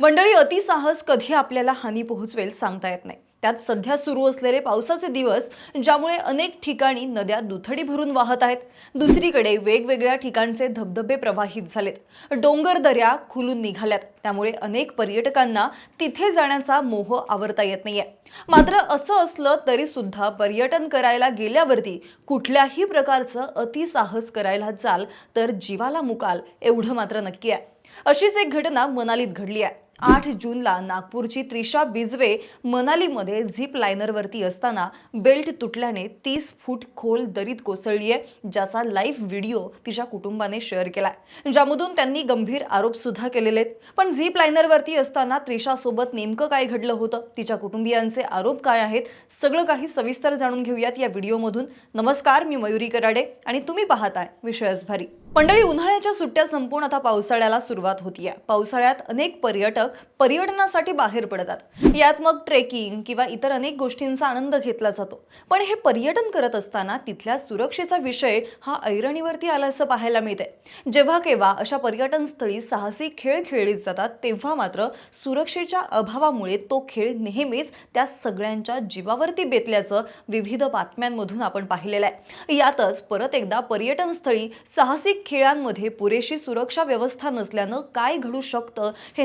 मंडळी अतिसाहस कधी आपल्याला हानी पोहोचवेल सांगता येत नाही. त्यात सध्या सुरू असलेले पावसाचे दिवस ज्यामुळे अनेक ठिकाणी नद्या दुथडी भरून वाहत आहेत. दुसरीकडे वेगवेगळ्या ठिकाणचे धबधबे प्रवाहित झालेत. डोंगर दऱ्या खुलून निघाल्यात. त्यामुळे अनेक पर्यटकांना तिथे जाण्याचा मोह आवरता येत नाहीये. मात्र असं असलं तरी सुद्धा पर्यटन करायला गेल्यावरती कुठल्याही प्रकारचं अतिसाहस करायला जाल तर जीवाला मुकाल एवढं मात्र नक्की आहे. अशीच एक घटना मनालीत घडली आहे. आठ जूनला नागपूरची त्रिशा बिजवे मनालीमध्ये झिप लायनरवरती असताना बेल्ट तुटल्याने तीस फूट खोल दरीत कोसळली आहे ज्याचा लाईव्ह व्हिडिओ तिच्या कुटुंबाने शेअर केलाय. ज्यामधून त्यांनी गंभीर आरोप सुद्धा केलेले आहेत. पण झिप लायनरवरती असताना त्रिशासोबत नेमकं काय घडलं होतं? तिच्या कुटुंबियांचे आरोप काय आहेत? सगळं काही सविस्तर जाणून घेऊयात या व्हिडिओमधून. नमस्कार मी मयुरी कराडे आणि तुम्ही पाहताय विषयच भारी. मंडळी उन्हाळ्याच्या सुट्ट्या संपून आता पावसाळ्याला सुरुवात होतीये. पावसाळ्यात अनेक पर्यटक पर्यटनासाठी बाहेर पडतात. यात मग ट्रेकिंग किंवा इतर अनेक गोष्टींचा आनंद घेतला जातो. पण हे पर्यटन करत असताना तिथल्या सुरक्षेचा विषय हा ऐरणीवरती आल्याचं पाहायला मिळते जेव्हा केव्हा अशा पर्यटन स्थळी साहसी खेळ खेळले जातात तेव्हा मात्र सुरक्षेच्या अभावामुळे तो खेळ नेहमीच त्या सगळ्यांच्या जीवावरती बेतल्याचं विविध बातम्यांमधून आपण पाहिलेलं आहे. यातच परत एकदा पर्यटन स्थळी साहसिक खेळांमध्ये पुरेशी सुरक्षा व्यवस्था नसल्यानं काय घडू शकतं हे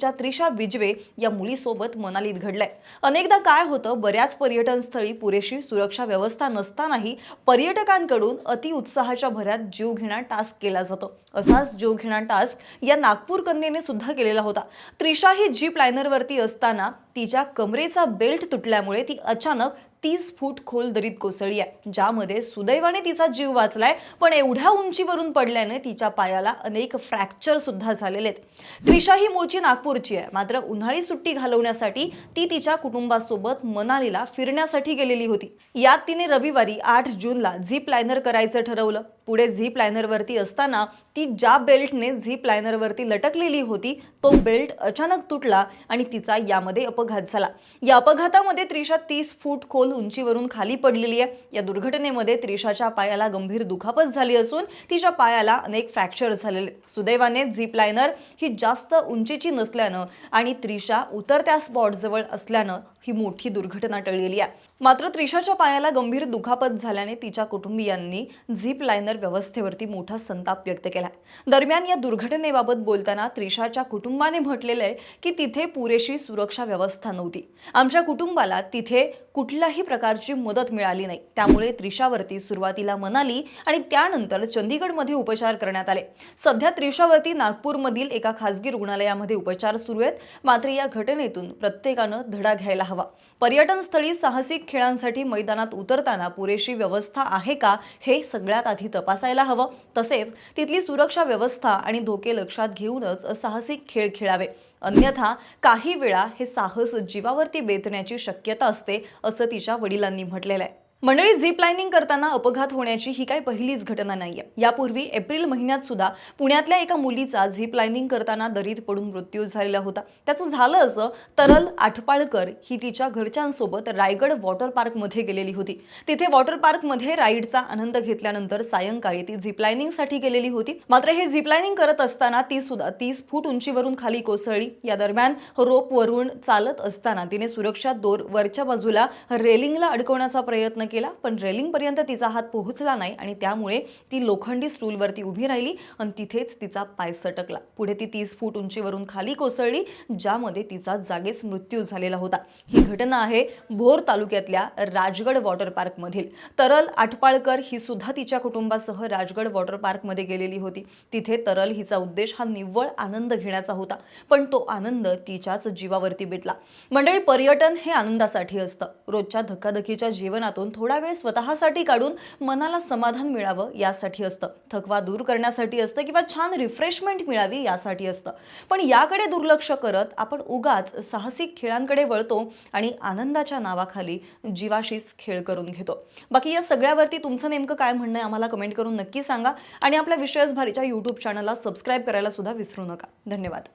नागपूरच्या त्रिशा बिजवे या मुलीसोबत मनालीत घडलंय. अनेकदा काय होतं बऱ्याच पर्यटन स्थळी पुरेशी सुरक्षा व्यवस्था नसतानाही पर्यटकांकडून अतिउत्साहाच्या भरात जीवघेणा टास्क केला जातो. असाच जीवघेणा टास्क या नागपूर कन्येने सुद्धा केलेला होता. त्रिशा ही जीप लायनरवरती असताना तिच्या कमरेचा बेल्ट तुटल्यामुळे ती अचानक तीस फूट खोल दरीत कोसळली आहे ज्यामध्ये सुदैवाने तिचा जीव वाचलाय पण एवढ्या उंचीवरून पडल्याने तिच्या पायाला अनेक फ्रॅक्चर सुद्धा झालेले आहेत. त्रिशा ही मूळची नागपूरची आहे. मात्र उन्हाळी सुट्टी घालवण्यासाठी ती तिच्या कुटुंबासोबत मनालीला फिरण्यासाठी गेलेली होती. यात तिने रविवारी आठ जूनला झिप लायनर करायचं ठरवलं. पुढे झीप लायनरवरती असताना ती ज्या बेल्टने झीप लायनरवरती लटकलेली होती तो बेल्ट अचानक तुटला आणि तिचा यामध्ये अपघात झाला. या अपघातामध्ये त्रिशा तीस फूट खोल उंचीवरून खाली पडलेली आहे. या दुर्घटनेमध्ये त्रिशाच्या पायाला गंभीर दुखापत झाली असून तिच्या पायाला अनेक फ्रॅक्चर झालेले. सुदैवाने झीप लायनर ही जास्त उंचीची नसल्यानं आणि त्रिशा उतरत्या स्पॉटजवळ असल्यानं ही मोठी दुर्घटना टळलेली आहे. मात्र त्रिशाच्या पायाला गंभीर दुखापत झाल्याने तिच्या कुटुंबियांनी झीप लायनर व्यवस्थेवरती मोठा संताप व्यक्त केला दरम्यान या दुर्घटनेबाबत बोलताना त्रिशाच्या कुटुंबाने म्हटलेलं आहे की तिथे पुरेशी सुरक्षा व्यवस्था नव्हती. आमच्या कुटुंबाला तिथे कुठल्याही प्रकारची मदत मिळाली नाही. त्यामुळे त्रिशावरती सुरुवातीला मनाली आणि त्यानंतर चंदीगडमध्ये उपचार करण्यात आले. सध्या त्रिशावरती नागपूरमधील एका खासगी रुग्णालयामध्ये उपचार सुरू आहेत. मात्र या घटनेतून प्रत्येकानं धडा घ्यायला हवा. पर्यटन स्थळी साहसिक खेळांसाठी मैदानात उतरताना पुरेशी व्यवस्था आहे का हे सगळ्यात आधी तपासायला हवं. तसेच तिथली सुरक्षा व्यवस्था आणि धोके लक्षात घेऊनच साहसिक खेळ खेळावे. अन्यथा काही वेळा हे साहस जीवावरती बेतण्याची शक्यता असते असं तिच्या वडिलांनी म्हटलेलं आहे. मंडळी झिप लाईनिंग करताना अपघात होण्याची ही काही पहिलीच घटना नाहीये. यापूर्वी एप्रिल महिन्यात सुद्धा पुण्यातल्या एका मुलीचा झिप लाईनिंग करताना दरीत पडून मृत्यू झालेला होता. त्याचं झालं असं तरल आठपाळकर ही तिच्या घरच्यांसोबत रायगड वॉटर पार्कमध्ये गेलेली होती. तिथे वॉटर पार्कमध्ये राईडचा आनंद घेतल्यानंतर सायंकाळी ती झिप लाईनिंगसाठी गेलेली होती. मात्र हे झिप लाईनिंग करत असताना ती सुद्धा तीस फूट उंचीवरून खाली कोसळली. या दरम्यान रोपवरून चालत असताना तिने सुरक्षा दोर वरच्या बाजूला रेलिंगला अडकवण्याचा प्रयत्न केला पण रेलिंगपर्यंत तिचा हात पोहोचला नाही आणि त्यामुळे ती लोखंडी स्टूलवरती उभी राहिली आणि तिथेच तिचा पाय सटकला. पुढे ती तीस फूट उंचीवरून खाली कोसळली ज्यामध्ये तिचा जागेच मृत्यू झालेला होता. ही घटना आहे भोर तालुक्यातल्या राजगड वॉटर पार्कमधील. तरल आठपाळकर ही सुद्धा तिच्या कुटुंबासह राजगड वॉटर पार्कमध्ये गेलेली होती. तिथे तरल हिचा उद्देश हा निव्वळ आनंद घेण्याचा होता पण तो आनंद तिच्याच जीवावरती बेतला मंडळी पर्यटन हे आनंदासाठी असतं. रोजच्या धकाधकीच्या जीवनातून थोडा वेळ स्वतःसाठी काढून मनाला समाधान मिळावं यासाठी असतं. थकवा दूर करण्यासाठी असतं किंवा छान रिफ्रेशमेंट मिळावी यासाठी असतं. पण याकडे दुर्लक्ष करत आपण उगाच साहसिक खेळांकडे वळतो आणि आनंदाच्या नावाखाली जीवाशीच खेळ करून घेतो. बाकी या सगळ्यावरती तुमचं नेमकं काय म्हणणं आहे आम्हाला कमेंट करून नक्की सांगा आणि आपल्या विषयच भारीच्या यूट्यूब चॅनलला सबस्क्राईब करायला सुद्धा विसरू नका. धन्यवाद.